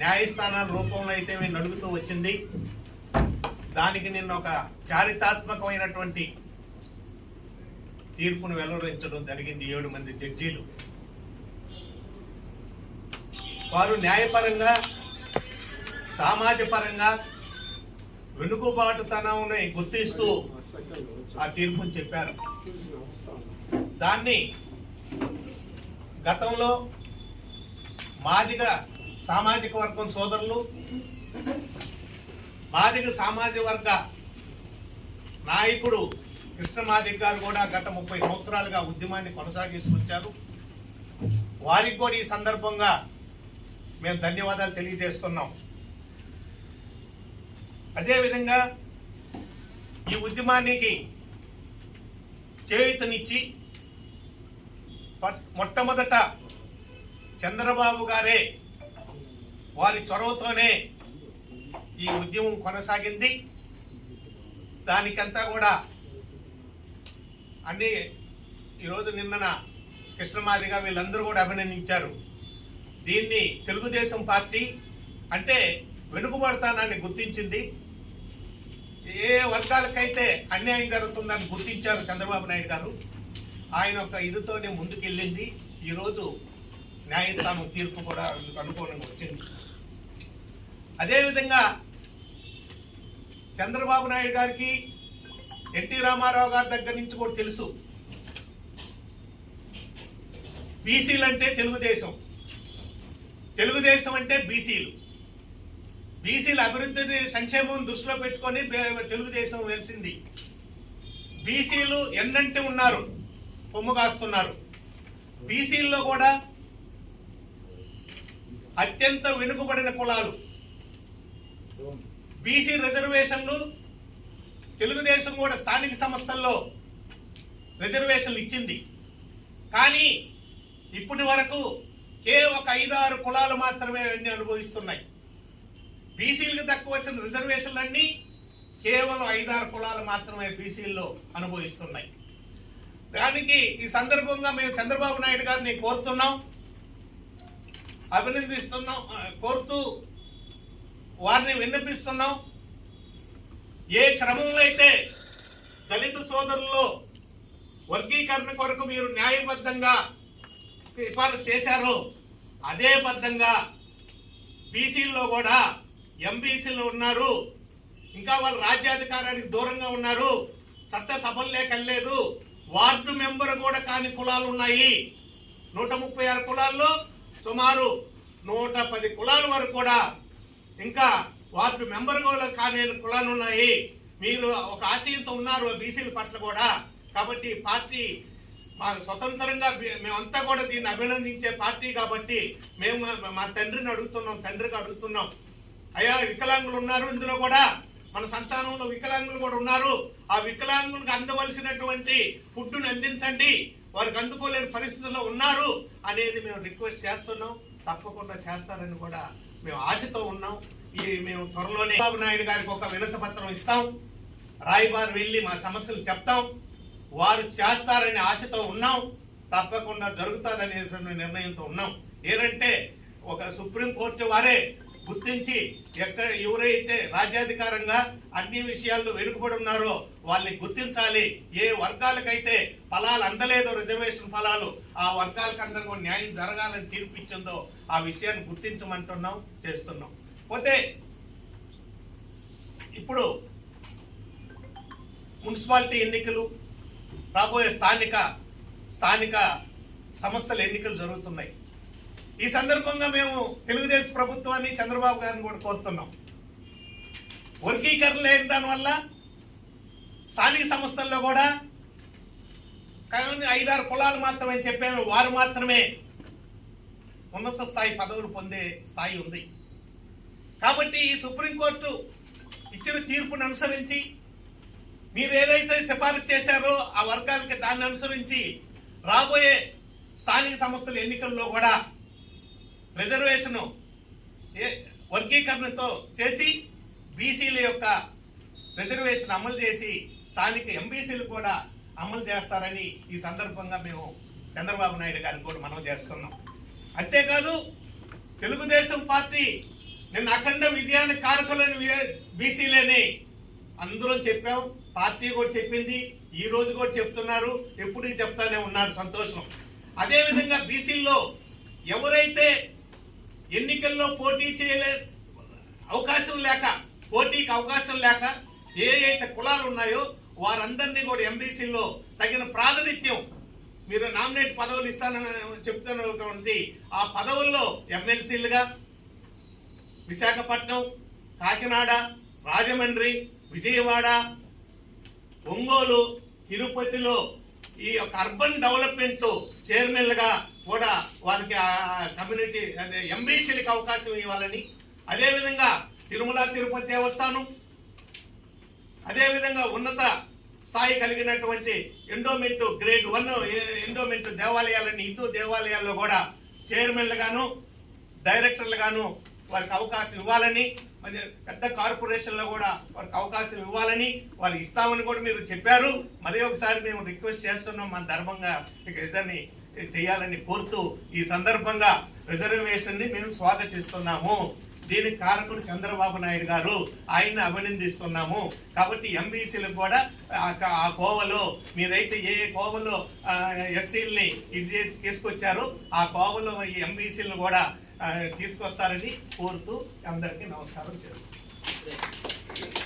న్యాయస్థానాల రూపంలో అయితే మేము నడుగుతూ వచ్చింది. దానికి నిన్న ఒక చారిత్రాత్మకమైనటువంటి తీర్పును వెలువరించడం జరిగింది ఏడు మంది జడ్జీలు. వారు న్యాయపరంగా సామాజపరంగా వెనుకబాటుతనంని గుర్తిస్తూ ఆ తీర్పును చెప్పారు. దాన్ని గతంలో మాదిగా సామాజిక వర్గం సోదరులు మాదిగ సామాజిక వర్గ నాయకుడు కృష్ణ మాదిగ గారు కూడా గత ముప్పై సంవత్సరాలుగా ఉద్యమాన్ని కొనసాగిస్తూ వారికి కూడా ఈ సందర్భంగా మేము ధన్యవాదాలు తెలియజేస్తున్నాం. అదేవిధంగా ఈ ఉద్యమానికి చేయుతనిచ్చి మొట్టమొదట చంద్రబాబు గారే వారి చొరవతోనే ఈ ఉద్యమం కొనసాగింది. దానికంతా కూడా అన్ని ఈరోజు నిన్నన కృష్ణమాదిగా వీళ్ళందరూ కూడా అభినందించారు. దీన్ని తెలుగుదేశం పార్టీ అంటే వెనుకబడతానని గుర్తించింది. ఏ వర్గాలకైతే అన్యాయం జరుగుతుందని గుర్తించారు చంద్రబాబు నాయుడు గారు. ఆయన ఒక ఇదితోనే ముందుకెళ్ళింది. ఈరోజు న్యాయస్థానం తీర్పు కూడా అందుకు అనుకూలంగా వచ్చింది. అదేవిధంగా చంద్రబాబు నాయుడు గారికి ఎన్టీ రామారావు గారి దగ్గర నుంచి కూడా తెలుసు. బీసీలు అంటే తెలుగుదేశం. తెలుగుదేశం అంటే బీసీలు. బీసీల అభివృద్ధిని సంక్షేమం దృష్టిలో పెట్టుకొని తెలుగుదేశం వెలిసింది. బీసీలు ఎన్నంటి ఉన్నారు? పొమ్ము కాస్తున్నారు. బీసీల్లో కూడా అత్యంత వెనుకబడిన కులాలు. బీసీ రిజర్వేషన్లు తెలుగుదేశం కూడా స్థానిక సంస్థల్లో రిజర్వేషన్లు ఇచ్చింది. కానీ ఇప్పటి వరకు కేవలం ఒక ఐదారు కులాలు మాత్రమే అన్ని అనుభవిస్తున్నాయి. బీసీలకు తక్కువ వచ్చిన రిజర్వేషన్లన్నీ కేవలం ఐదారు కులాలు మాత్రమే బీసీల్లో అనుభవిస్తున్నాయి. దానికి ఈ సందర్భంగా మేము చంద్రబాబు నాయుడు గారిని కోరుతున్నాం అభినందిస్తున్నాం కోరుతూ వారిని విన్నపిస్తున్నాం. ఏ క్రమంలో అయితే దళిత సోదరుల్లో వర్గీకరణ కొరకు మీరు న్యాయబద్ధంగా సిఫారసు చేశారో అదే బద్ధంగా బీసీల్లో కూడా ఎంబీసీలు ఉన్నారు. ఇంకా వాళ్ళు రాజ్యాధికారానికి దూరంగా ఉన్నారు. చట్ట సభల్లే కల్లేదు వార్డు మెంబర్ కూడా కాని కులాలు ఉన్నాయి. నూట ముప్పై ఆరు కులాల్లో సుమారు నూట పది కులాల వరకు కూడా ఇంకా వార్డు మెంబర్ కానీ కులాలు ఉన్నాయి. మీరు ఒక ఆశయంతో ఉన్నారు బీసీల పట్ల కూడా. కాబట్టి పార్టీ మాకు స్వతంత్రంగా మేమంతా కూడా దీన్ని అభినందించే పార్టీ కాబట్టి మేము మా- మా తండ్రిని అడుగుతున్నాం తండ్రికి అడుగుతున్నాం. అయ్యా వికలాంగులు ఉన్నారు ఇందులో కూడా. మన సంతానంలో వికలాంగులు కూడా ఉన్నారు. ఆ వికలాంగులకు అందవలసినటువంటి ఫుడ్ను అందించండి. వారికి అందుకోలేని పరిస్థితుల్లో ఉన్నారు అనేది మేము రిక్వెస్ట్ చేస్తున్నాం. తప్పకుండా చేస్తారని కూడా మేము ఆశతో ఉన్నాం. ఈ మేము త్వరలోనే బాబు నాయుడు గారికి ఒక వినతి పత్రం ఇస్తాం. రాయబారి వెళ్ళి మా సమస్యలు చెప్తాం. వారు చేస్తారనే ఆశతో ఉన్నాం. తప్పకుండా జరుగుతుందనే నిర్ణయంతో ఉన్నాం. ఏదంటే ఒక సుప్రీం కోర్టు వారే గుర్తించి ఎక్కడ ఎవరైతే రాజ్యాధికారంగా అన్ని విషయాల్లో వెనుకబడి ఉన్నారో వాళ్ళని గుర్తించాలి. ఏ వర్గాలకైతే ఫలాలు అందలేదో రిజర్వేషన్ ఫలాలు ఆ వర్గాలకు అందరికీ న్యాయం జరగాలని తీర్పిచ్చిందో ఆ విషయాన్ని గుర్తించమంటున్నాం చేస్తున్నాం. పోతే ఇప్పుడు మున్సిపాలిటీ ఎన్నికలు రాబోయే స్థానిక స్థానిక సంస్థల ఎన్నికలు జరుగుతున్నాయి. ఈ సందర్భంగా మేము తెలుగుదేశం ప్రభుత్వాన్ని చంద్రబాబు గారిని కూడా కోరుతున్నాం. వర్గీకరణ లేని దానివల్ల స్థానిక సంస్థల్లో కూడా కానీ ఐదారు కులాలు మాత్రమే చెప్పాము వారు మాత్రమే ఉన్నత స్థాయి పదవులు పొందే స్థాయి ఉంది. కాబట్టి ఈ సుప్రీంకోర్టు ఇచ్చిన తీర్పును అనుసరించి మీరు ఏదైతే సిఫారసు చేశారో ఆ వర్గాలకి దాన్ని అనుసరించి రాబోయే స్థానిక సంస్థల ఎన్నికల్లో కూడా రిజర్వేషన్ వర్గీకరణతో చేసి బీసీల యొక్క రిజర్వేషన్ అమలు చేసి స్థానిక ఎంబీసీలు కూడా అమలు చేస్తారని ఈ సందర్భంగా మేము చంద్రబాబు నాయుడు గారికి కూడా మనం చేస్తున్నాం. అంతేకాదు తెలుగుదేశం పార్టీ నిన్న అఖండ విజయానికి కారకులని బీసీలేని అందరం చెప్పాం. పార్టీ కూడా చెప్పింది. ఈ రోజు కూడా చెప్తున్నారు. ఎప్పుడు చెప్తానే ఉన్నారు సంతోషం. అదేవిధంగా బీసీల్లో ఎవరైతే ఎన్నికల్లో పోటీ చేయలే అవకాశం లేక పోటీకి అవకాశం లేక ఏ అయితే కులాలు ఉన్నాయో వారందరినీ కూడా ఎంబీసీలో తగిన ప్రాతినిధ్యం. మీరు నామినేట్ పదవులు ఇస్తానని చెప్తున్నటువంటి ఆ పదవుల్లో ఎమ్మెల్సీలుగా విశాఖపట్నం కాకినాడ రాజమండ్రి విజయవాడ ఒంగోలు తిరుపతిలో ఈ యొక్క అర్బన్ డెవలప్మెంట్ చైర్మన్లుగా కూడా వారికి కమ్యూనిటీ అదే ఎంబీసీలకు అవకాశం ఇవ్వాలని అదేవిధంగా తిరుమల తిరుపతి దేవస్థానం అదేవిధంగా ఉన్నత స్థాయి కలిగినటువంటి ఎండోమెంట్ గ్రేడ్ వన్ ఎండోమెంట్ దేవాలయాలని హిందూ దేవాలయాల్లో కూడా చైర్మన్లుగాను డైరెక్టర్లుగాను వారికి అవకాశం ఇవ్వాలని మరి పెద్ద కార్పొరేషన్లో కూడా వారికి అవకాశం ఇవ్వాలని వారు ఇస్తామని కూడా మీరు చెప్పారు. మరి ఒకసారి మేము రిక్వెస్ట్ చేస్తున్నాం మన ధర్మంగా. ఇక ఇద్దరిని చేయాలని కోరుతూ ఈ సందర్భంగా రిజర్వేషన్ని మేము స్వాగతిస్తున్నాము. దీనికి కారకుడు చంద్రబాబు నాయుడు గారు ఆయన్ని అభినందిస్తున్నాము. కాబట్టి ఎంబీసీలకు కూడా ఆ కోవలో మీరైతే ఏ ఏ కోవలో ఎస్సీలని ఇది తీసుకొచ్చారో ఆ కోవలో ఈ ఎంబీసీలను కూడా తీసుకొస్తారని కోరుతూ అందరికీ నమస్కారం చేస్తున్నాను